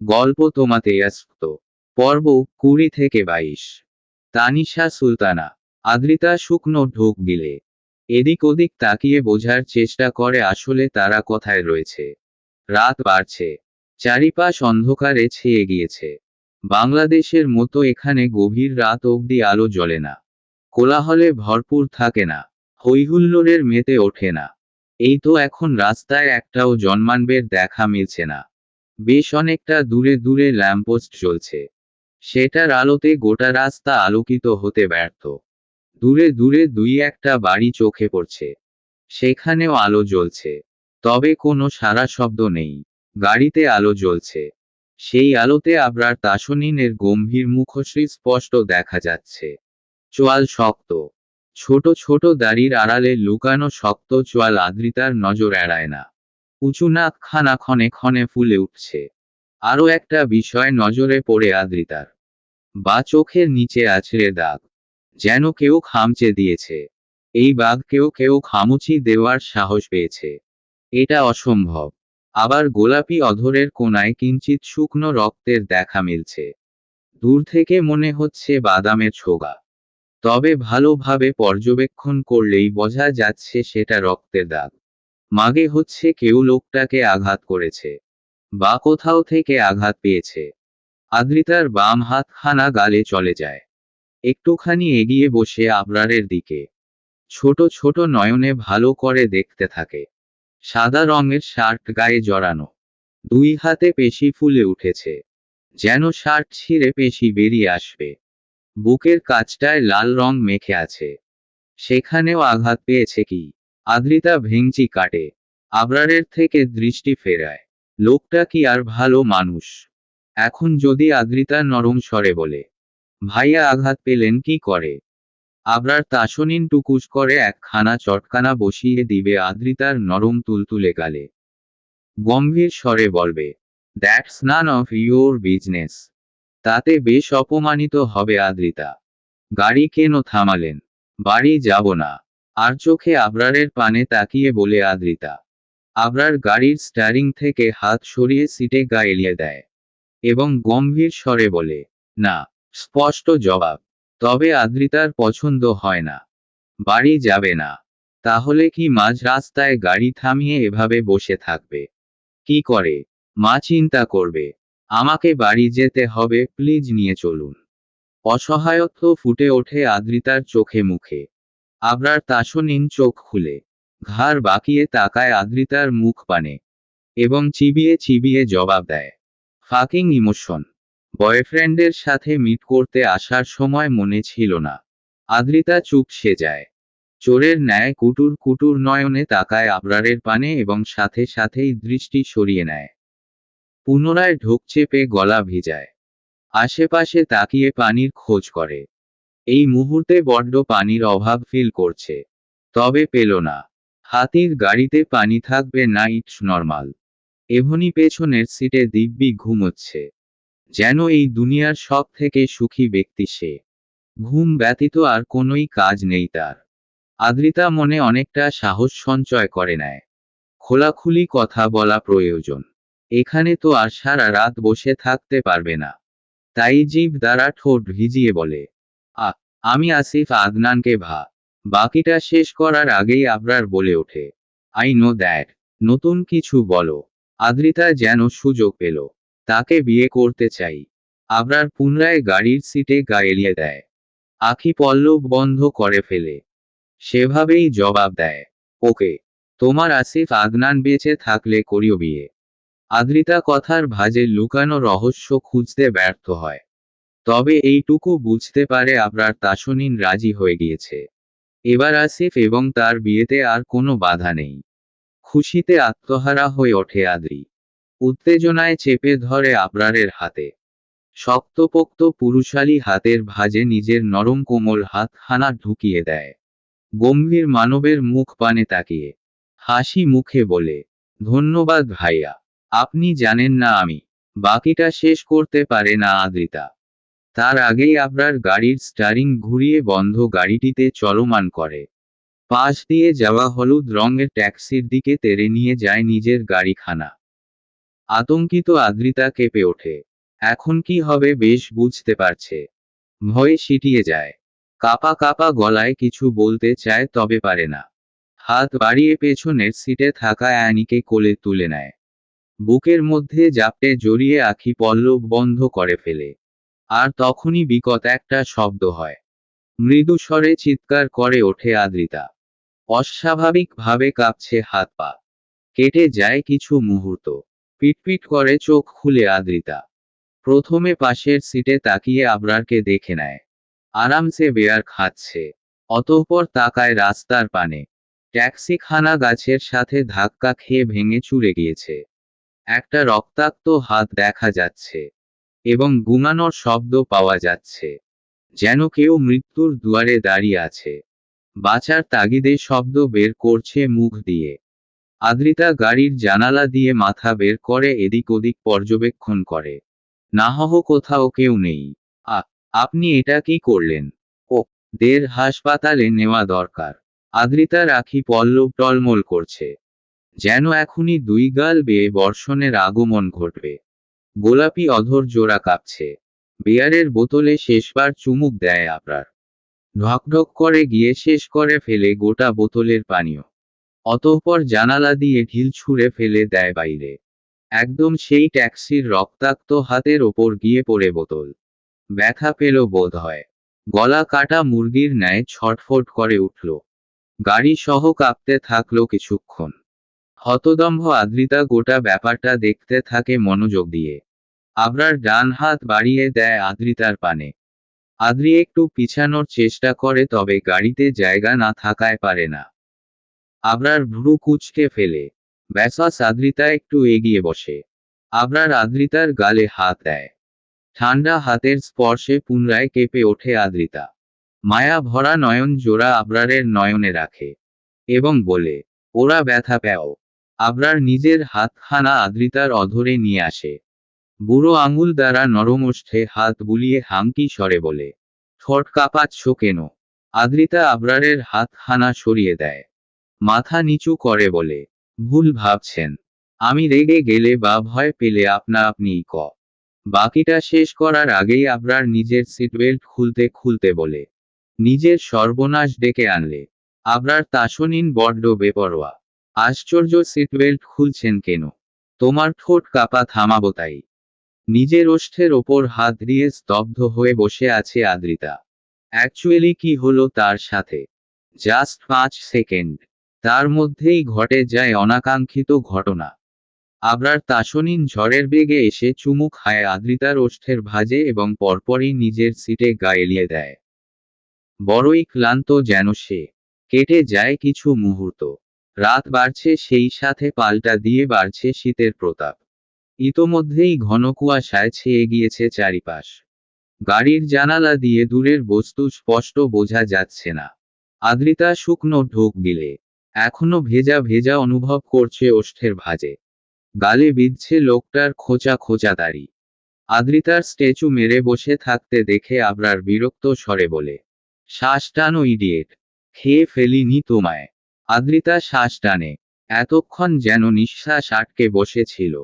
গল্প তোমাতে আসক্ত। পর্ব কুড়ি থেকে বাইশ। তানিশা সুলতানা, আদ্রিতা শুকনো ঢোক গিলে। এদিক ওদিক তাকিয়ে বোঝার চেষ্টা করে আসলে তারা কোথায় রয়েছে। রাত বাড়ছে। চারিপাশ অন্ধকারে ছেয়ে গিয়েছে। বাংলাদেশের মতো এখানে গভীর রাত অবধি আলো জ্বলে না। কোলাহলে ভরপুর থাকে না। হৈহুল্লোড়ের মেতে ওঠে না। এই তো এখন রাস্তায় একটাও জন্মানবের দেখা মিলছে না। বেশ অনেকটা দূরে দূরে ল্যাম্পোস্ট জ্বলছে সেটার আলোতে গোটা রাস্তা আলোকিত হতে ব্যর্থ। দূরে দূরে দুই একটা বাড়ি চোখে পড়ছে। সেখানেও আলো জ্বলছে। তবে কোনো সারা শব্দ নেই। গাড়িতে আলো জ্বলছে। সেই আলোতে আবরার তাসনিনের গম্ভীর মুখশ্রী স্পষ্ট দেখা যাচ্ছে। চোয়াল শক্ত। ছোট ছোট দাড়ির আড়ালে লুকানো শক্ত চোয়াল আদ্রিতার নজর এড়ায় না। উঁচু নাক খানা ক্ষণে ক্ষণে ফুলে উঠছে। আরও একটা বিষয় নজরে পড়ে আদ্রিতার। বা চোখের নিচে আছড়ে দাগ। যেন কেউ খামচে দিয়েছে। এই বাঘ কেউ কেউ খামুচি দেওয়ার সাহস পেয়েছে। এটা অসম্ভব। আবার গোলাপি অধরের কোনায় কিঞ্চিত শুকনো রক্তের দেখা মিলছে। দূর থেকে মনে হচ্ছে বাদামের ছোগা। তবে ভালোভাবে পর্যবেক্ষণ করলেই বোঝা যাচ্ছে সেটা রক্তের দাগ। মাগে হচ্ছে কেউ লোকটাকে আঘাত করেছে। বা কোথাও থেকে আঘাত পেয়েছে। আদ্রিতার বাম হাত খানা গালে চলে যায়। একটুখানি এগিয়ে বসে আবরারের দিকে। ছোট ছোট নয়নে ভালো করে দেখতে থাকে। সাদা রঙের শার্ট গায়ে জড়ানো। দুই হাতে পেশি ফুলে উঠেছে। যেন শার্ট ছিঁড়ে পেশি বেরিয়ে আসবে। বুকের কাছটায় লাল রং মেখে আছে। সেখানেও আঘাত পেয়েছে কি? আদ্রিতা ভেঙচি কাটে। আবরারের থেকে দৃষ্টি ফেরায়। লোকটা কি আর ভালো মানুষ? এখন যদি আদ্রিতা নরম স্বরে বলে, ভাইয়া আঘাত পেলেন কি করে? আবরার তাসনিন টুকুস করে একখানা চটকানা বসিয়ে দিবে আদ্রিতার নরম তুলতুলে গালে। গম্ভীর স্বরে বলবে that's none of your business তাতে বেশ অপমানিত হবে আদ্রিতা। গাড়ি কেন থামালেন? বাড়ি যাব না। আর চোখে আবরারের পানে তাকিয়ে বলে আদ্রিতা। আবরার গাড়ির স্টারিং থেকে হাত সরিয়ে সিটে গা এলিয়ে দেয় এবং গম্ভীর স্বরে বলে, না, স্পষ্ট জবাব। তবে আদ্রিতার পছন্দ হয় না। বাড়ি যাবে না। তাহলে কি মাঝ রাস্তায় গাড়ি থামিয়ে এভাবে বসে থাকবে? কি করে? মা চিন্তা করবে। আমাকে বাড়ি যেতে হবে, প্লিজ নিয়ে চলুন। অসহায়ত্ব ফুটে ওঠে আদ্রিতার চোখে মুখে। আবরার তাসনিন চোখ খুলে, ঘাড় বাঁকিয়ে তাকায় আদ্রিতার মুখ পানে এবং চিবিয়ে চিবিয়ে জবাব দেয় ফাকিং ইমোশন বয়ফ্রেন্ডের সাথে মিট করতে আসার সময় মনে ছিল না। আদ্রিতা চুপ সে যায়। চোরের ন্যায় কুটুর কুটুর নয়নে তাকায় আবরারের পানে এবং সাথে সাথেই দৃষ্টি সরিয়ে নেয়। পুনরায় ঢোক চেপে গলা ভিজায়। আশেপাশে তাকিয়ে পানির খোঁজ করে। এই মুহূর্তে বড্ড পানির অভাব ফিল করছে। তবে পেল না। হাতির গাড়িতে পানি থাকবে না ইটস নর্মাল এভনি পেছনের সিটে দিব্যি ঘুমোচ্ছে। যেন এই দুনিয়ার সব থেকে সুখী ব্যক্তি সে। ঘুম ব্যতীত আর কোনোই কাজ নেই তার। আদ্রিতা মনে অনেকটা সাহস সঞ্চয় করে নেয়। খোলাখুলি কথা বলা প্রয়োজন। এখানে তো আর সারা রাত বসে থাকতে পারবে না। তাই জীব দ্বারা ঠোঁট ভিজিয়ে বলে আমি আসিফ আদনানকে ভা, বাকিটা শেষ করার আগেই আবরার বলে ওঠে। আই নো দ্যাট, নতুন কিছু বলো। আদ্রিতা যেন সুযোগ পেল। তাকে বিয়ে করতে চাই। আবরার পুনরায় গাড়ির সিটে গা এলিয়ে দেয়। আখি পল্লব বন্ধ করে ফেলে। সেভাবেই জবাব দেয়। ওকে, তোমার আসিফ আদনান বেঁচে থাকলে করিও বিয়ে। আদ্রিতা কথার ভাজে লুকানো রহস্য খুঁজতে ব্যর্থ হয়। তবে এইটুকু বুঝতে পারে আবরার তাসনিন রাজি হয়ে গিয়েছে। এবার আসিফ এবং তার বিয়েতে আর কোনো বাধা নেই। খুশিতে আত্মহারা হয়ে ওঠে আদ্রি। উত্তেজনায় চেপে ধরে আবরারের হাতে। শক্তপোক্ত পুরুষালী হাতের ভাজে নিজের নরম কোমল হাত খানা ঢুকিয়ে দেয়। গম্ভীর মানবের মুখ পানে তাকিয়ে। হাসি মুখে বলে, ধন্যবাদ ভাইয়া। আপনি জানেন না আমি। বাকিটা শেষ করতে পারে না আদ্রিতা। তার আগেই আপনার গাড়ির স্টারিং ঘুরিয়ে বন্ধ গাড়িটিতে চলমান করে। পাশ দিয়ে যাওয়া হলুদ রঙের ট্যাক্সির দিকে তেড়ে নিয়ে যায় নিজের গাড়িখানা। আতঙ্কিত আদ্রিতা কেঁপে ওঠে। এখন কি হবে বেশ বুঝতে পারছে। ভয়ে সিটিয়ে যায়। কাপা কাপা গলায় কিছু বলতে চায় তবে পারে না। হাত বাড়িয়ে পেছনের সিটে থাকা অ্যানিকে কোলে তুলে নেয়। বুকের মধ্যে জাপটে জড়িয়ে আখি পল্লব বন্ধ করে ফেলে। আর তখনই বিকট একটা শব্দ হয়। মৃদু স্বরে চিৎকার করে ওঠে আদ্রিতা। অস্বাভাবিকভাবে কাঁপছে হাত পা। কেটে যায় কিছু মুহূর্ত। পিটপিট করে চোখ খুলে আদ্রিতা। প্রথমে পাশের সিটে তাকিয়ে আবরারকে দেখে নেয়। আরামসে বেয়ার খাচ্ছে। অতঃপর তাকায় রাস্তার পানে। ট্যাক্সিখানা গাছের সাথে ধাক্কা খেয়ে ভেঙে চুরে গিয়েছে। একটা রক্তাক্ত হাত দেখা যাচ্ছে। এবং গুঙানোর শব্দ পাওয়া যাচ্ছে। যেন কেউ মৃত্যুর দুয়ারে দাঁড়িয়ে আছে। বাঁচার তাগিদে শব্দ বের করছে মুখ দিয়ে। আদ্রিতা গাড়ির জানালা দিয়ে মাথা বের করে এদিক ওদিক পর্যবেক্ষণ করে। না হহ কোথাও কেউ নেই। আ আপনি এটা কি করলেন? ও দের হাসপাতালে নেওয়া দরকার। আদ্রিতা রাখি পল্লব টলমল করছে। যেন এখনই দুই গাল বেয়ে বর্ষণের আগমন ঘটবে। গোলাপি অধর জোড়া কাঁপছে। বিয়ারের বোতলে শেষবার চুমুক দেয় আপনার ঢকঢক করে গিয়ে শেষ করে ফেলে গোটা বোতলের পানীয়। অতঃপর জানালা দিয়ে ঢিল ছুঁড়ে ফেলে দেয় বাইরে। একদম সেই ট্যাক্সির রক্তাক্ত হাতের ওপর গিয়ে পড়ে বোতল। ব্যথা পেল বোধ হয়। গলা কাটা মুরগির ন্যায় ছটফট করে উঠল। গাড়ি সহ কাঁপতে থাকল কিছুক্ষণ। হতদম্ভ আদ্রিতা গোটা ব্যাপারটা দেখতে থাকে মনোযোগ দিয়ে। আবরার ডান হাত বাড়িয়ে দেয় আদ্রিতার পানে। আদ্রি একটু পিছানোর চেষ্টা করে তবে গাড়িতে জায়গা না থাকায় পারে না। আবরার ভ্রু কুচকে ফেলে। ব্যাসাস আদ্রিতা একটু এগিয়ে বসে। আবরার আদ্রিতার গালে হাত দেয়। ঠান্ডা হাতের স্পর্শে পুনরায় কেঁপে ওঠে আদ্রিতা। মায়া ভরা নয়ন জোড়া আবরারের নয়নে রাখে এবং বলে, ওরা ব্যথা পেও। আবরার নিজের হাতখানা আদ্রিতার অধরে নিয়ে আসে। বুড়ো আঙুল দ্বারা নরমোষ্ঠে হাত বুলিয়ে হামকি স্বরে বলে, ঠোঁট কাঁপাচ্ছ কেন? আদ্রিতা আবরারের হাতখানা সরিয়ে দেয়। মাথা নিচু করে বলে, ভুল ভাবছেন। আমি রেগে গেলে বা ভয় পেলে আপনা আপনিই ক। বাকিটা শেষ করার আগেই আবরার নিজের সিটবেল্ট খুলতে খুলতে বলে, নিজের সর্বনাশ ডেকে আনলে। আবরার তাসনিন বড্ড বেপরোয়া, আশ্চর্য সিটবেল্ট খুলছেন কেন? তোমার ঠোঁট কাপা থামাবো তাই। নিজের ওষ্ঠের ওপর হাত দিয়ে স্তব্ধ হয়ে বসে আছে আদ্রিতা। অ্যাকচুয়ালি কি হলো তার সাথে? জাস্ট পাঁচ সেকেন্ড। তার মধ্যেই ঘটে যায় অনাকাঙ্ক্ষিত ঘটনা। আবরার তাসনিন ঝড়ের বেগে এসে চুমু খায় আদ্রিতার ওষ্ঠের ভাজে এবং পরপরই নিজের সিটে গা এলিয়ে দেয়। বড়ই ক্লান্ত যেন সে। কেটে যায় কিছু মুহূর্ত। রাত বাড়ছে সেই সাথে পাল্টা দিয়ে বাড়ছে শীতের প্রতাপ। ইতোমধ্যেই ঘন কুয়াশায় ছেয়ে গিয়েছে চারিপাশ। গাড়ির জানালা দিয়ে দূরের বস্তু স্পষ্ট বোঝা যাচ্ছে না। আদ্রিতা শুকনো ঢোক গিলে, এখনও ভেজা ভেজা অনুভব করছে ওষ্ঠের ভাজে। গালে বিঁধছে লোকটার খোঁচা খোঁচা দাড়ি। আদ্রিতার স্ট্যাচু মেরে বসে থাকতে দেখে আবরার বিরক্ত স্বরে বলে, শ্বাস টানো, ইডিয়েট। খেয়ে ফেলিনি তোমায়। আদ্রিতা শ্বাস টানে, এতক্ষণ যেন নিঃশ্বাস আটকে বসেছিল।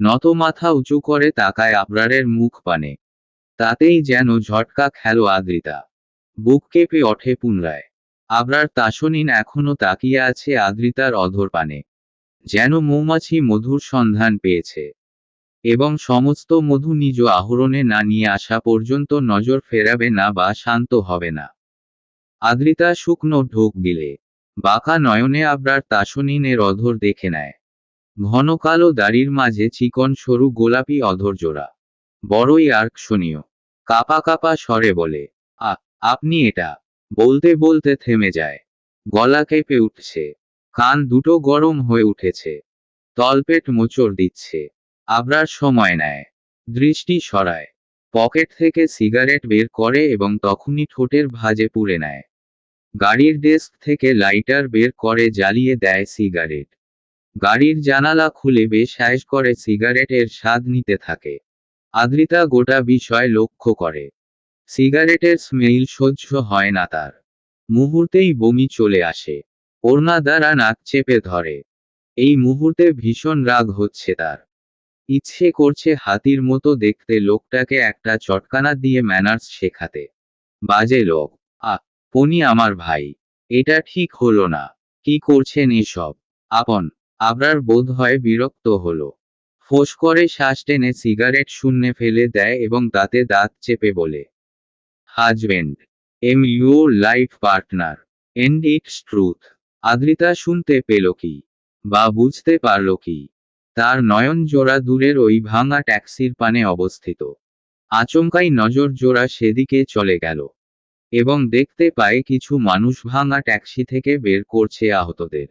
নত মাথা উঁচু করে তাকায় আবরারের মুখ পানে। তাতেই যেন ঝটকা খেলো আদ্রিতা। বুক কেঁপে ওঠে পুনরায়। আবরার তাসনিন এখনও তাকিয়ে আছে আদ্রিতার অধর পানে। যেন মৌমাছি মধুর সন্ধান পেয়েছে। এবং সমস্ত মধু নিজ আহরণে না নিয়ে আসা পর্যন্ত নজর ফেরাবে না বা শান্ত হবে না। আদ্রিতা শুকনো ঢোক গিলে। বাঁকা নয়নে আবরার তাসনিনের অধর দেখে নেয়। ঘন কালো দাড়ির মাঝে চিকন সরু গোলাপি অধর জোড়া বড়ই আর্কশনীয় কাপা কাপা স্বরে বলে আ আপনি এটা। বলতে বলতে থেমে যায়। গলা কেঁপে উঠছে। কান দুটো গরম হয়ে উঠেছে। তলপেট মোচড় দিচ্ছে। আবরার সময় নেয়। দৃষ্টি সরায়। পকেট থেকে সিগারেট বের করে এবং তখনই ঠোঁটের ভাজে পুড়ে নেয়। গাড়ির ডেস্ক থেকে লাইটার বের করে জ্বালিয়ে দেয় সিগারেট। গাড়ির জানালা খুলে বেশ আয়েস করে সিগারেটের স্বাদ নিতে থাকে। আদ্রিতা গোটা বিষয় লক্ষ্য করে। সিগারেটের স্মেল সহ্য হয় না তার। মুহূর্তেই বমি চলে আসে। ওড়না দ্বারা নাক চেপে ধরে। এই মুহূর্তে ভীষণ রাগ হচ্ছে তার। ইচ্ছে করছে হাতির মতো দেখতে লোকটাকে একটা চটকানা দিয়ে ম্যানার্স শেখাতে। বাজে লোক। আ পনি আমার ভাই। এটা ঠিক হলো না। কি করছেন এসব? আপন আবরার বোধ হয় বিরক্ত হলো। ফোঁস করে শ্বাস টেনে সিগারেট শূন্যে ফেলে দেয় এবং দাঁতে দাঁত চেপে বলে, husband, am your life partner, and it's truth. Adrita শুনতে পেল কি, বা বুঝতে পারল কি, তার নয়ন জোড়া দূরের ওই ভাঙা ট্যাক্সির পানে অবস্থিত। আচমকাই নজর জোড়া সেদিকে চলে গেল এবং দেখতে পায় কিছু মানুষ ভাঙা ট্যাক্সি থেকে বের করছে আহতদের।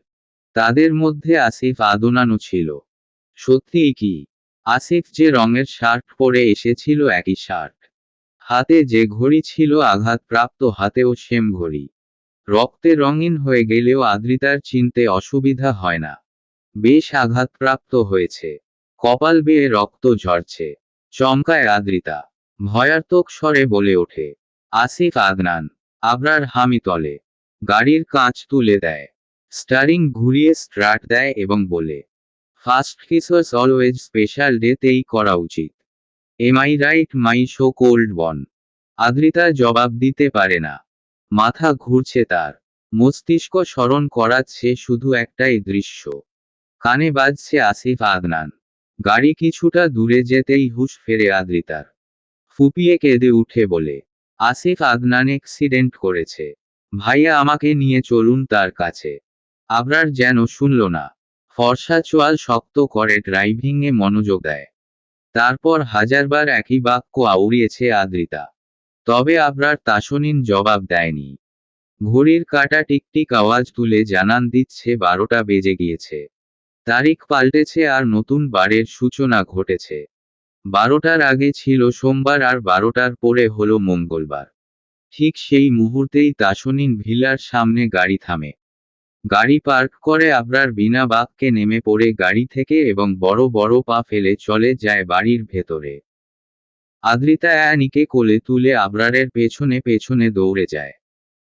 তাদের মধ্যে আসিফ আদনানো ছিল। সত্যিই কি? আসিফ যে রঙের শার্ট পরে এসেছিল একই শার্ট। হাতে যে ঘড়ি ছিল আঘাতপ্রাপ্ত হাতেও সেম ঘড়ি। রক্তে রঙিন হয়ে গেলেও আদ্রিতার চিনতে অসুবিধা হয় না। বেশ আঘাতপ্রাপ্ত হয়েছে। কপাল বেয়ে রক্ত ঝরছে। চমকায় আদ্রিতা। ভয়ার্তক স্বরে বলে ওঠে, আসিফ আদনান, আবরার হামি তলে গাড়ির কাঁচ তুলে দেয়। স্টারিং ঘুরিয়ে স্ট্রাট দেয় এবং বলে ফার্স্ট কিসার্স অলওয়েজ স্পেশাল ডেতেই করা উচিত। Am I right my so called বন আদ্রিতা জবাব দিতে পারে না। মাথা ঘুরছে তার। মস্তিষ্ক স্মরণ করাচ্ছে শুধু একটাই দৃশ্য। কানে বাজছে আসিফ আদনান। গাড়ি কিছুটা দূরে যেতেই হুশ ফেরে আদ্রিতার। ফুপিয়ে কেঁদে উঠে বলে, আসিফ আদনান অ্যাক্সিডেন্ট করেছে। ভাইয়া আমাকে নিয়ে চলুন তার কাছে। আবরার যেন শুনল না। ফর্সা চোয়াল শক্ত করে ড্রাইভিংয়ে মনোযোগ দেয়। তারপর হাজারবার একই বাক্য আউড়িয়েছে আদ্রিতা। তবে আবরার তাসনিন জবাব দেয়নি। ঘড়ির কাটা টিকটিক আওয়াজ তুলে জানান দিচ্ছে বারোটা বেজে গিয়েছে। তারিখ পাল্টেছে আর নতুন বারের সূচনা ঘটেছে। বারোটার আগে ছিল সোমবার আর বারোটার পরে হলো মঙ্গলবার। ঠিক সেই মুহূর্তেই তাসনিন ভিলার সামনে গাড়ি থামে। গাড়ি পার্ক করে আবরার বিনা বাক্যে নেমে পড়ে গাড়ি থেকে এবং বড় বড় পা ফেলে চলে যায় বাড়ির ভেতরে। আদ্রিতা অ্যানিকে কোলে তুলে আবরারের পেছনে পেছনে দৌড়ে যায়।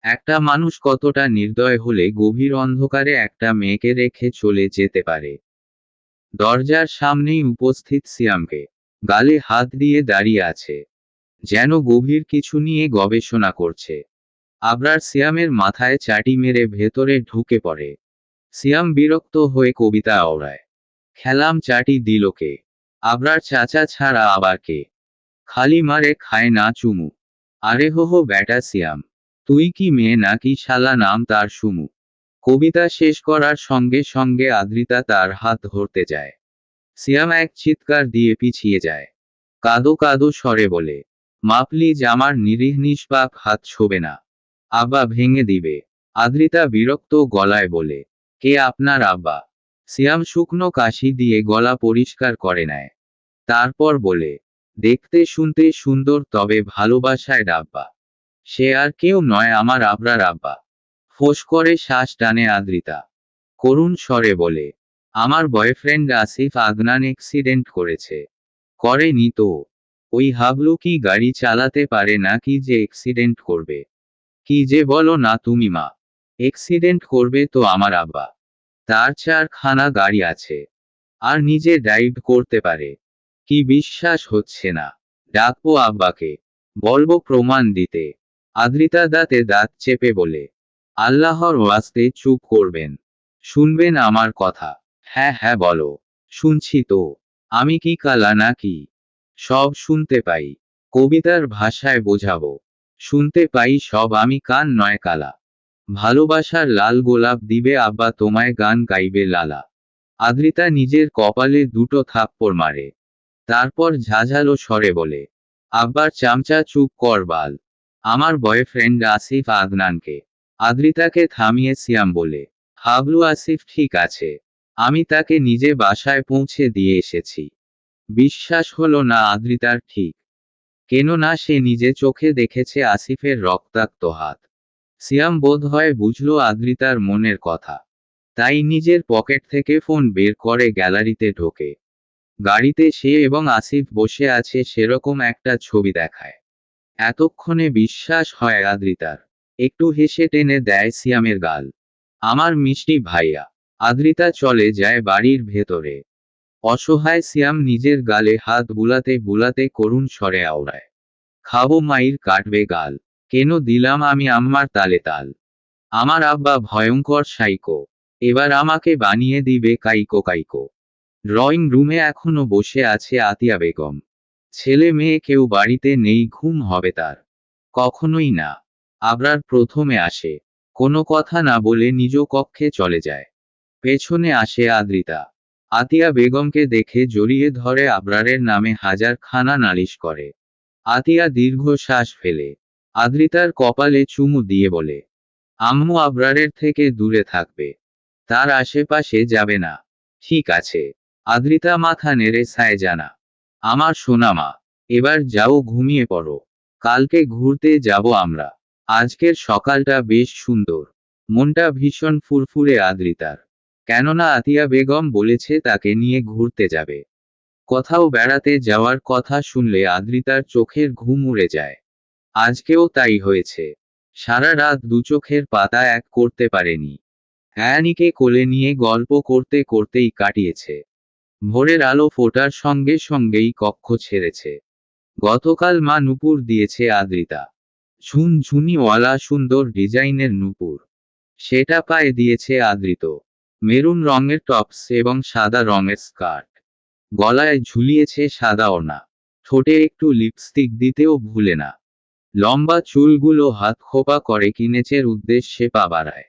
একটা মানুষ কতটা নির্দয় হলে গভীর অন্ধকারে একটা মেয়েকে রেখে চলে যেতে পারে। দরজার সামনেই উপস্থিত সিয়ামকে। গালে হাত দিয়ে দাঁড়িয়ে আছে। যেন গভীর কিছু নিয়ে গবেষণা করছে। আবরার সিয়ামের মাথায় চাটি মেরে ভেতরে ঢুকে পড়ে। সিয়াম বিরক্ত হয়ে কবিতা আওড়ায়। খেলাম চাটি দিলকে আবরার চাচা ছাড়া আবার কে? খালি মারে খায় না চুমু। আরে হো হো ব্যাটা সিয়াম, তুই কি মেয়ে নাকি শালা নাম তার সুমু? কবিতা শেষ করার সঙ্গে সঙ্গে আদ্রিতা তার হাত ধরতে যায়। সিয়াম এক চিৎকার দিয়ে পিছিয়ে যায়। কাদো কাদো স্বরে বলে, মা প্লিজ আমার নিরীহ নিষ্পাপ হাত ছোবে না। আব্বা ভেঙে দিবে। আদ্রিতা বিরক্ত গলায় বলে, কে আপনার আব্বা? সিয়াম শুকনো কাশি দিয়ে গলা পরিষ্কার করে নেয়। তারপর বলে, দেখতে শুনতে সুন্দর, তবে ভালোবাসায় ডাব্বা সে আর কেউ নয় আমার আবরার আব্বা। ফোঁস করে শ্বাস টানে আদ্রিতা। করুণ স্বরে বলে, আমার বয়ফ্রেন্ড আসিফ আদনান অ্যাক্সিডেন্ট করেছে। করেনি তো? ওই হাবলু কি গাড়ি চালাতে পারে না কি যে অ্যাক্সিডেন্ট করবে? কি যে বলো না তুমি মা। অ্যাক্সিডেন্ট করবে তো আমার আব্বা। তার চারখানা গাড়ি আছে। আর নিজে ড্রাইভ করতে পারে। কি বিশ্বাস হচ্ছে না। ডাকবো আব্বাকে। বলব প্রমাণ দিতে। আদ্রিতা দাঁতে দাঁত চেপে বলে, আল্লাহর ওয়াস্তে চুপ করবেন। শুনবেন আমার কথা। হ্যাঁ হ্যাঁ বলো। শুনছি তো। আমি কি কালা নাকি সব শুনতে পাই। কবিতার ভাষায় বোঝাবো। শুনতে পাই সব আমি কান নয় কালা। ভালোবাসার লাল গোলাপ দিবে আব্বা তোমায় গান গাইবে লালা। আদ্রিতা নিজের কপালে দুটো থাপ্পড় মারে। তারপর ঝাঝালো স্বরে বলে, আব্বার চামচা চুপ কর বাল। আমার বয়ফ্রেন্ড আসিফ আদনানকে। আদ্রিতাকে থামিয়ে সিয়াম বলে, হাবলু আসিফ ঠিক আছে। আমি তাকে নিজে বাসায় পৌঁছে দিয়ে এসেছি। বিশ্বাস হলো না আদ্রিতার ঠিক। কেননা সে নিজে চোখে দেখেছে আসিফের রক্তাক্ত হাত। সিয়াম বোধ হয় বুঝল আদ্রিতার মনের কথা। তাই নিজের পকেট থেকে ফোন বের করে গ্যালারিতে ঢোকে। গাড়িতে সে এবং আসিফ বসে আছে সেরকম একটা ছবি দেখায়। এতক্ষণে বিশ্বাস হয় আদ্রিতার। একটু হেসে টেনে দেয় সিয়ামের গাল। আমার মিষ্টি ভাইয়া। আদ্রিতা চলে যায় বাড়ির ভেতরে। অসহায় সিয়াম নিজের গালে হাত বুলাতে বুলাতে করুণ স্বরে আওড়ায়। খাব মাইর কাটবে গাল। কেন দিলাম আমি আম্মার তালে তাল? আমার আব্বা ভয়ঙ্কর সাইকো। এবার আমাকে বানিয়ে দিবে কাইকো কাইকো। ড্রয়িং রুমে এখনও বসে আছে আতিয়া বেগম। ছেলে মেয়ে কেউ বাড়িতে নেই, ঘুম হবে তার। কখনোই না। আবরার প্রথমে আসে। কোনো কথা না বলে নিজ কক্ষে চলে যায়। পেছনে আসে আদ্রিতা। আতিয়া বেগমকে দেখে জড়িয়ে ধরে আবরারের নামে হাজার খানা নালিশ করে। আতিয়া দীর্ঘশ্বাস ফেলে। আদ্রিতার কপালে চুমু দিয়ে বলে, আম্মু আবরারের থেকে দূরে থাকবে। তার আশেপাশে যাবে না। ঠিক আছে। আদ্রিতা মাথা নেড়ে সায় জানা, আমার সোনামা এবার যাও ঘুমিয়ে পড়ো। কালকে ঘুরতে যাব আমরা। আজকের সকালটা বেশ সুন্দর। মনটা ভীষণ ফুরফুরে আদ্রিতার। কেননা আতিয়া বেগম বলেছে তাকে নিয়ে ঘুরতে যাবে। কোথাও বেড়াতে যাওয়ার কথা শুনলে আদ্রিতার চোখের ঘুম উড়ে যায়। আজকেও তাই হয়েছে। সারা রাত দু চোখের পাতা এক করতে পারেনি। অ্যানিকে কোলে নিয়ে গল্প করতে করতেই কাটিয়েছে। ভোরের আলো ফোটার সঙ্গে সঙ্গেই কক্ষ ছেড়েছে। গতকাল মা নুপুর দিয়েছে আদ্রিতা। ঝুনঝুনিওয়ালা সুন্দর ডিজাইনের নুপুর। সেটা পায়ে দিয়েছে আদৃত মেরুন রঙের টপস এবং সাদা রঙের স্কার্ট। গলায় ঝুলিয়েছে সাদা ওনা ঠোঁটে একটু লিপস্টিক দিতেও ভুলে না। লম্বা চুলগুলো হাত খোপা করে কিনেছের উদ্দেশ্যে পা বাড়ায়।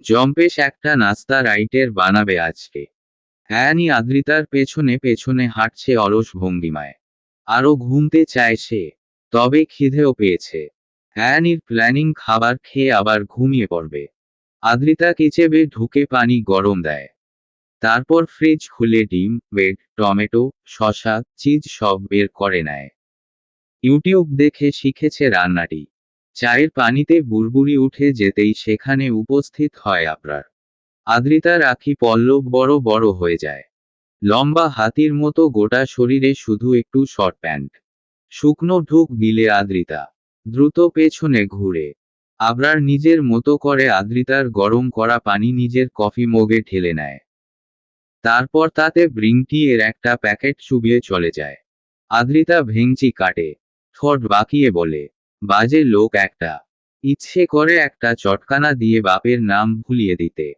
জম্পেশ একটা নাস্তা রাইটের বানাবে আজকে। হ্যানি আদ্রিতার পেছনে পেছনে হাঁটছে অলস ভঙ্গিমায়। আরও ঘুমতে চায় সে, তবে খিদেও পেয়েছে। হ্যানির প্ল্যানিং খাবার খেয়ে আবার ঘুমিয়ে পড়বে। আদ্রিতা কিচেবে ঢুকে পানি গরম দেয়। তারপর ফ্রিজ খুলে ডিম ব্রেড টমেটো, শসা চিজ সব বের করে নেয়। ইউটিউব দেখে শিখেছে রান্নাটি। চায়ের পানিতে বুড়বুড়ি উঠে যেতেই সেখানে উপস্থিত হয় আপনার আদ্রিতার আখি পল্লব বড় বড় হয়ে যায়। লম্বা হাতির মতো গোটা শরীরে শুধু একটু শর্ট প্যান্ট শুকনো ঢুক গিলে আদ্রিতা। দ্রুত পেছনে ঘুরে। আবরার নিজের মতো করে আদ্রিতার গরম করা পানি নিজের কফি মগে ঢেলে নেয়। তারপর তাতে ব্রিংটি এর একটা প্যাকেট চুবিয়ে চলে যায়। আদ্রিতা ভেংচি কাটে, ঠোঁট বাঁকিয়ে বলে, বাজে লোক একটা। ইচ্ছে করে একটা চটকানা দিয়ে বাপের নাম ভুলিয়ে দিতে।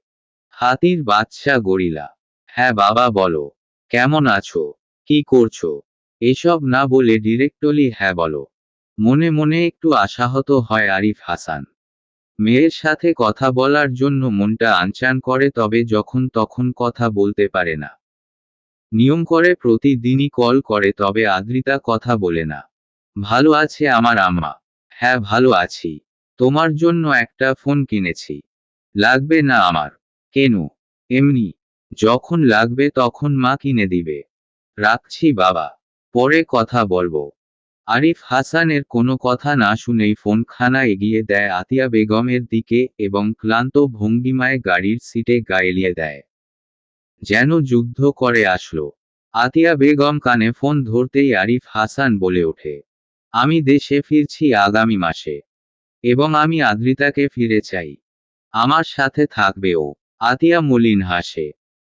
হাতির বাচ্চা গরিলা। হ্যাঁ বাবা বলো, কেমন আছো? কি করছ? এসব না বলে ডিরেক্টলি হ্যাঁ বলো। মনে মনে একটু আশাহত হয় আরিফ হাসান। মেয়ের সাথে কথা বলার জন্য মনটা আনচান করে তবে যখন তখন কথা বলতে পারে না। নিয়ম করে প্রতিদিনই কল করে তবে আদ্রিতা কথা বলে না। ভালো আছে আমার আম্মা। হ্যাঁ ভালো আছি। তোমার জন্য একটা ফোন কিনেছি। লাগবে না আমার। কেন? এমনি। যখন লাগবে তখন মা কিনে দিবে। রাখছি বাবা। পরে কথা বলব। আরিফ হাসানের কোনো কথা না শুনেই ফোনখানা এগিয়ে দেয় আতিয়া বেগমের দিকে এবং ক্লান্ত ভঙ্গিমায় গাড়ির সিটে গায়েলিয়ে দেয়। যেন যুদ্ধ করে আসলো। আতিয়া বেগম কানে ফোন ধরতেই আরিফ হাসান বলে ওঠে, আমি দেশে ফিরছি আগামী মাসে, এবং আমি আদ্রিতাকে ফিরে চাই। আমার সাথে থাকবে ও। আতিয়া মলিন হাসে,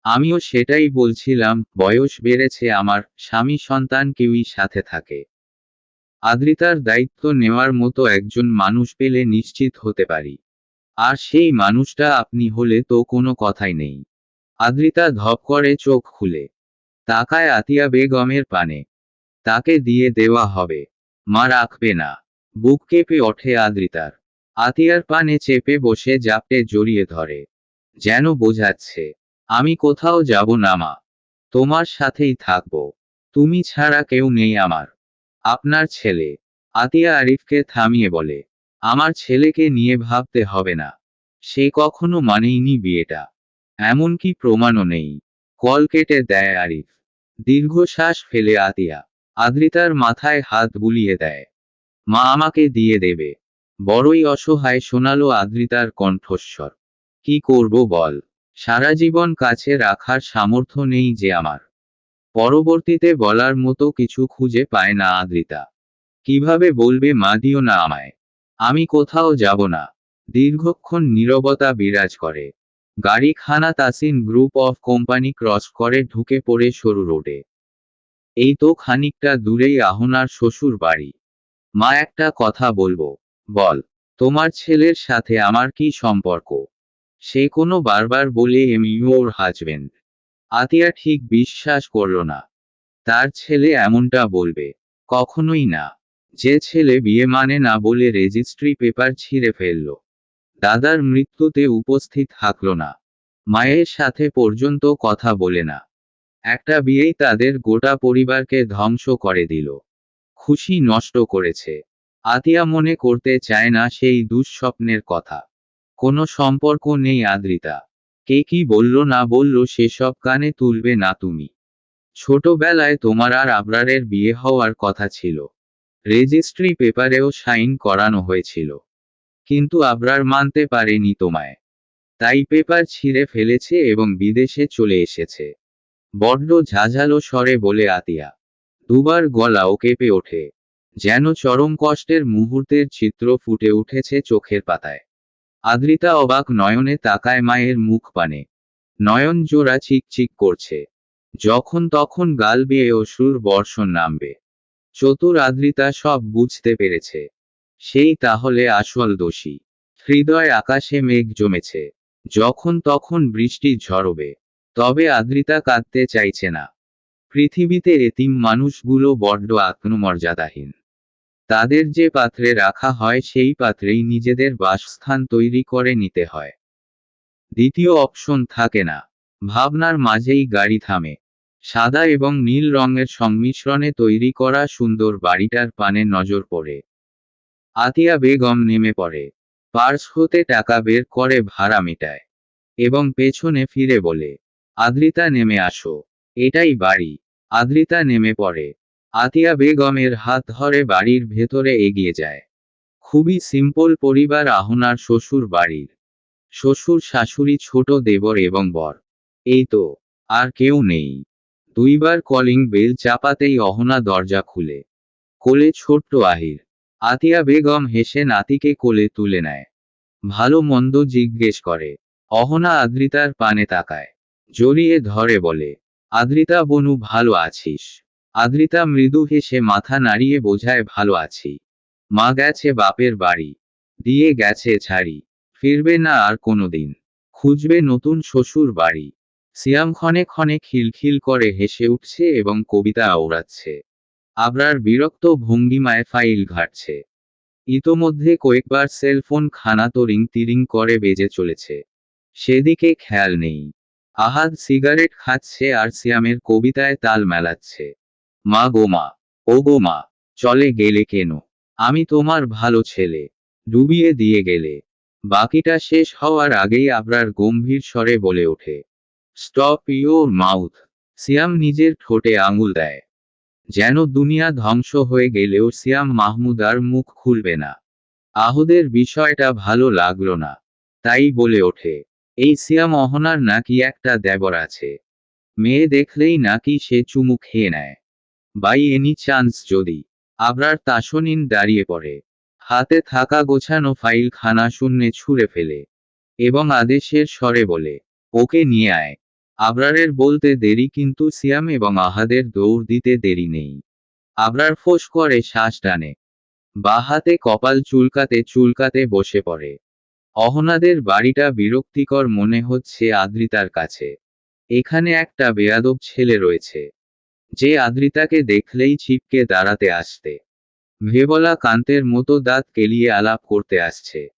আমিও সেটাই বলছিলাম, বয়স বেড়েছে, আমার স্বামী সন্তান কেউই সাথে থাকে। আদ্রিতার দায়িত্ব নেওয়ার মতো একজন মানুষ পেলে নিশ্চিত হতে পারি। আর সেই মানুষটা আপনি হলে তো কোনো কথাই নেই। আদ্রিতা ধপ করে চোখ খুলে। তাকায় আতিয়া বেগমের পানে। তাকে দিয়ে দেওয়া হবে। মা রাখবে না। বুক কেঁপে ওঠে আদ্রিতার। আতিয়ার পানে চেপে বসে জাপটে জড়িয়ে ধরে। যেন বোঝাচ্ছে, আমি কোথাও যাব না মা। তোমার সাথেই থাকব। তুমি ছাড়া কেউ নেই আমার। আপনার ছেলে, আতিয়া আরিফকে থামিয়ে বলে, আমার ছেলেকে নিয়ে ভাবতে হবে না। সে কখনো মানেইনি বিয়েটা। এমনকি প্রমাণও নেই। কল কেটে দেয় আরিফ। দীর্ঘশ্বাস ফেলে আতিয়া। আদ্রিতার মাথায় হাত বুলিয়ে দেয়। মা আমাকে দিয়ে দেবে। বড়ই অসহায় শোনালো আদ্রিতার কণ্ঠস্বর। কি করব বল? সারা জীবন কাছে রাখার সামর্থ্য নেই যে আমার। পরবর্তীতে বলার মতো কিছু খুঁজে পায় না আদ্রিতা। কীভাবে বলবে মা দিও না আমায়? আমি কোথাও যাব না। দীর্ঘক্ষণ নীরবতা বিরাজ করে। গাড়ি খানা Tasin group of company cross করে ঢুকে পড়ে সরু রোডে। এই তো খানিকটা দূরেই আহনার শ্বশুর বাড়ি। মা একটা কথা বলব। বল, তোমার ছেলের সাথে আমার কি সম্পর্ক? সে কোনো বারবার বলে এম ইউর হাজবেন্ড। আতিয়া ঠিক বিশ্বাস করল না। তার ছেলে এমনটা বলবে। কখনোই না। যে ছেলে বিয়ে মানে না বলে রেজিস্ট্রি পেপার ছিঁড়ে ফেলল। দাদার মৃত্যুতে উপস্থিত থাকল না। মায়ের সাথে পর্যন্ত কথা বলে না। একটা বিয়েই তাদের গোটা পরিবারকে ধ্বংস করে দিল। খুশি নষ্ট করেছে। আতিয়া মনে করতে চায় না সেই দুঃস্বপ্নের কথা। কোনো সম্পর্ক নেই আদ্রিতা। কে কি বলল না বলল সেসব কানে তুলবে না তুমি। ছোটবেলায় তোমার আর আবরারের বিয়ে হওয়ার কথা ছিল। রেজিস্ট্রি পেপারেও সাইন করানো হয়েছিল। কিন্তু আবরার মানতে পারেনি তোমায়। তাই পেপার ছিঁড়ে ফেলেছে এবং বিদেশে চলে এসেছে। বড্ড ঝাঝালো স্বরে বলে আতিয়া। দুবার গলাও কেঁপে ওঠে। যেন চরম কষ্টের মুহূর্তের চিত্র ফুটে উঠেছে চোখের পাতায়। আদ্রিতা অবাক নয়নে তাকায় মায়ের মুখ পানে। নয়ন জোড়া চিকচিক করছে। যখন তখন গাল বেয়ে অসুর বর্ষণ নামবে। চতুর আদ্রিতা সব বুঝতে পেরেছে। সেই তাহলে আসল দোষী। হৃদয় আকাশে মেঘ জমেছে। যখন তখন বৃষ্টি ঝরবে। তবে আদ্রিতা কাঁদতে চাইছে না। পৃথিবীতে এতিম মানুষগুলো বড্ড আত্মমর্যাদাহীন। তাদের যে পাত্রে রাখা হয় সেই পাত্রেই নিজেদের বাসস্থান তৈরি করে নিতে হয়। দ্বিতীয় অপশন থাকে না। ভাবনার মাঝেই গাড়ি থামে। সাদা এবং নীল রঙের সংমিশ্রণে তৈরি করা সুন্দর বাড়িটার পানে নজর পড়ে। আতিয়া বেগম নেমে পড়ে। পার্স হতে টাকা বের করে ভাড়া মেটায় এবং পেছনে ফিরে বলে, আদ্রিতা, নেমে আসো। এটাই বাড়ি। আদ্রিতা নেমে পড়ে। আতিয়া বেগমের হাত ধরে বাড়ির ভেতরে এগিয়ে যায়। খুবই সিম্পল পরিবার আহনার শ্বশুর বাড়ির। শ্বশুর, শাশুড়ি, ছোট দেবর এবং বর। এই তো, আর কেউ নেই। দুইবার কলিং বেল চাপাতেই অহনা দরজা খুলে। কোলে ছোট্ট আহির। আতিয়া বেগম হেসে নাতিকে কোলে তুলে নেয়। ভালো মন্দ জিজ্ঞেস করে। অহনা আদ্রিতার পানে তাকায়। জড়িয়ে ধরে বলে, আদ্রিতা, বনু, ভালো আছিস? আদ্রিতা মৃদু হেসে মাথা নাড়িয়ে বোঝায়, ভালো আছি। মা গেছে বাপের বাড়ি। দিয়ে গেছে ছাড়ি। ফিরবে না আর কোনোদিন খুঁজবে নতুন শ্বশুর বাড়ি। সিয়াম ক্ষণে ক্ষণে খিলখিল করে হেসে উঠছে এবং কবিতা আওড়াচ্ছে। আবরার বিরক্ত ভঙ্গিমায় ফাইল ঘাটছে। ইতোমধ্যে কয়েকবার সেলফোন খানা তরিং তিরিং করে বেজে চলেছে। সেদিকে খেয়াল নেই। আহাদ সিগারেট খাচ্ছে আর সিয়ামের কবিতায় তাল মেলাচ্ছে। মা গো মা, ও গো মা, চলে গেলে কেন? আমি তোমার ভালো ছেলে। ডুবিয়ে দিয়ে গেলে। বাকিটা শেষ হওয়ার আগেই আবরার গম্ভীর স্বরে বলে ওঠে স্টপ ইউর মাউথ সিয়াম নিজের ঠোঁটে আঙুল দেয়। যেন দুনিয়া ধ্বংস হয়ে গেলেও সিয়াম মাহমুদ আর মুখ খুলবে না। আহুদের বিষয়টা ভালো লাগল না। তাই বলে ওঠে, এই সিয়াম অহনার নাকি একটা দেবর আছে। মেয়ে দেখলেই নাকি সে চুমু খেয়ে নেয়। বাই এনি চান্স যদি আবরার তাসনিন দাঁড়িয়ে পড়ে। হাতে থাকা গোছানো ফাইল খানা শূন্যে ছুঁড়ে ফেলে এবং আদেশের স্বরে বলে, ওকে নিয়ে আয়। আবরারের বলতে দেরি কিন্তু সিয়াম এবং আহাদের দৌড় দিতে দেরি নেই। আবরার ফোঁস করে শ্বাস টানে। বা হাতে কপাল চুলকাতে চুলকাতে বসে পড়ে। অহনাদের বাড়িটা বিরক্তিকর মনে হচ্ছে আদ্রিতার কাছে। এখানে একটা বেয়াদব ছেলে রয়েছে। যে আদ্রিতাকে দেখলেই ছিপকে দাঁড়াতে আসতে। ভেবলা কান্তের মতো দাঁত কেলিয়ে আলাপ করতে আসছে।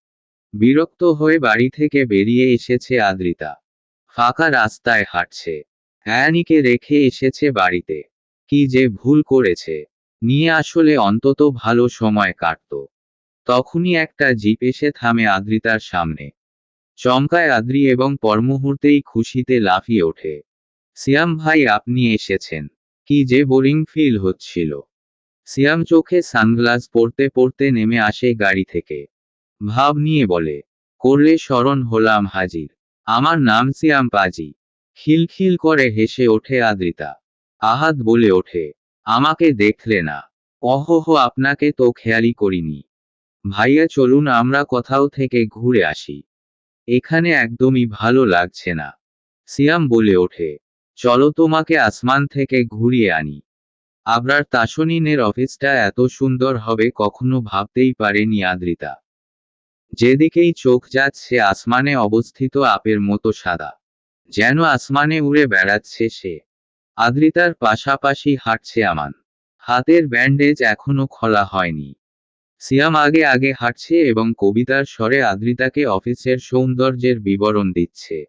বিরক্ত হয়ে বাড়ি থেকে বেরিয়ে এসেছে আদ্রিতা। ফাঁকা রাস্তায় হাঁটছে। অ্যানিকে রেখে এসেছে বাড়িতে। কি যে ভুল করেছে। নিয়ে আসলে অন্তত ভালো সময় কাটত। তখনই একটা জিপ এসে থামে আদ্রিতার সামনে। চমকায় আদ্রি এবং পরমুহূর্তেই খুশিতে লাফিয়ে ওঠে। সিয়াম ভাই, আপনি এসেছেন। কি যে বোরিং ফিল হচ্ছিল। সিয়াম চোখে সানগ্লাস পরতে পরতে নেমে আসে গাড়ি থেকে। ভাব নিয়ে বলে, করলে স্মরণ হলাম হাজির। আমার নাম সিয়াম পাজি। খিলখিল করে হেসে ওঠে আদ্রিতা। আহাত বলে ওঠে, আমাকে দেখলে না। অহহ আপনাকে তো খেয়ালই করিনি। ভাইয়া, চলুন আমরা কোথাও থেকে ঘুরে আসি। এখানে একদমই ভালো লাগছে না। সিয়াম বলে ওঠে চলো তোমাকে আসমান থেকে ঘুরিয়ে আনি। আবরার তাসনিনের অফিসটা এত সুন্দর হবে কখনো ভাবতেই পারেনি আদ্রিতা। যেদিকেই চোখ যাচ্ছে আসমানে অবস্থিত আপের মতো সাদা। যেন আসমানে উড়ে বেড়াচ্ছে সে। আদ্রিতার পাশাপাশি হাঁটছে আমান। হাতের ব্যান্ডেজ এখনও খোলা হয়নি। সিয়াম আগে আগে হাঁটছে এবং কবিতার স্বরে আদ্রিতাকে অফিসের সৌন্দর্যের বিবরণ দিচ্ছে।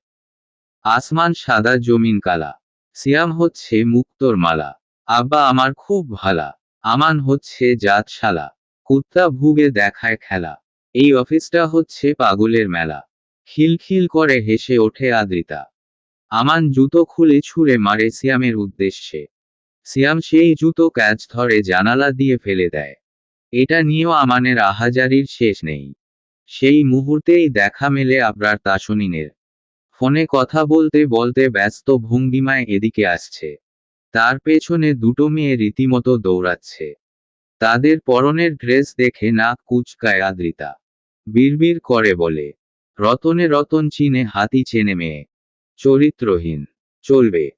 আসমান সাদা জমিন কালা। সিয়াম হচ্ছে মুক্তোর মালা। আব্বা আমার খুব ভালা। আমান হচ্ছে জাতশালা। কুত্তা ভুগে দেখায় খেলা। এই অফিসটা হচ্ছে পাগলের মেলা। খিলখিল করে হেসে ওঠে আদ্রিতা। আমান জুতো খুলে ছুঁড়ে মারে সিয়ামের উদ্দেশ্যে। সিয়াম সেই জুতো ক্যাচ ধরে জানালা দিয়ে ফেলে দেয়। এটা নিয়েও আমানের আহাজারির শেষ নেই। সেই মুহূর্তেই দেখা মেলে আবরার তাসনিনের। ফোনে কথা বলতে বলতে ব্যস্ত ভঙ্গিমায় এদিকে আসছে। তার পেছনে দুটো মেয়ে রীতিমতো দৌড়াচ্ছে। তাদের পরনের ড্রেস দেখে না কুচকায় আদ্রিতা। বিড়বিড় করে বলে, রতনে রতন চিনে হাতি চেনে মেয়ে। চরিত্রহীন। চলবে।